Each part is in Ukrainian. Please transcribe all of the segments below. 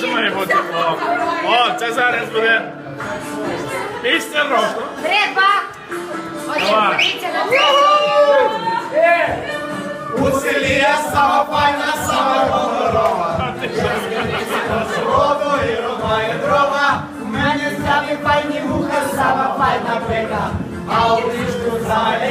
Це має бути. О, О, це зараз буде. Пісня року. Треба! Давай. подивіться на це. У селі я сама файна, сама гонорова. Роду і рубає дрова. У мене самі файні вуха, сама файна пика. А у ліжку взагалі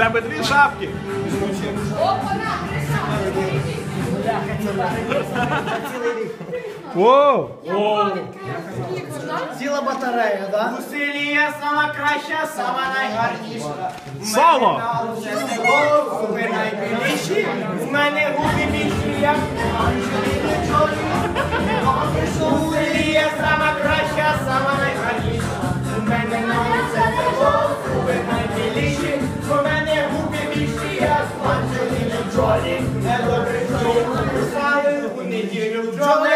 тебе дві шапки. О, Ціла батарея, да? У селі сама краща, сама найгарніша. Соло. Ви найбільші, в мене губи більші, як Анджеліни губи більші, Анджеліни Джолі. У неділю бджоли.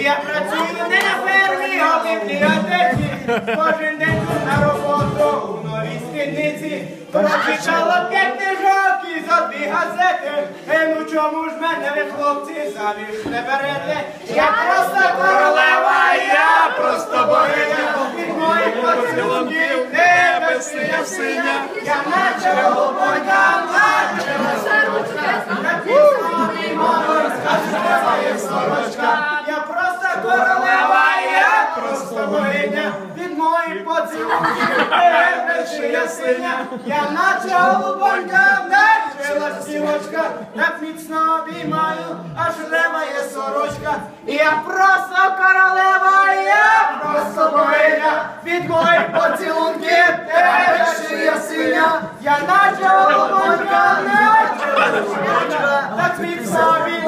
Я працюю не на фермі, а в бібліотеці. Кожен день тут на роботу у новій спідниці. Прочитала п'ять книжок і за дві газети. Е, ну чому ж мене ви, хлопці, заміж не берете? Я просто королева, я просто богиня. Від моїх поцілунків небе синя синя. Я наче голубонька, наче сорочка. На пісні мама скаже, моя сорочка. Я просто королева, я просто богиня. Від моїх поцілунків небе шия синя. Я наче голубонька, наче ластівочка. Так міцно обіймаю, аж леває сорочка. Я просто королева, я просто богиня. Від моїх поцілунків тебе шия синя. Я наче голубонька, наче ластівочка. Так міцно обіймаю,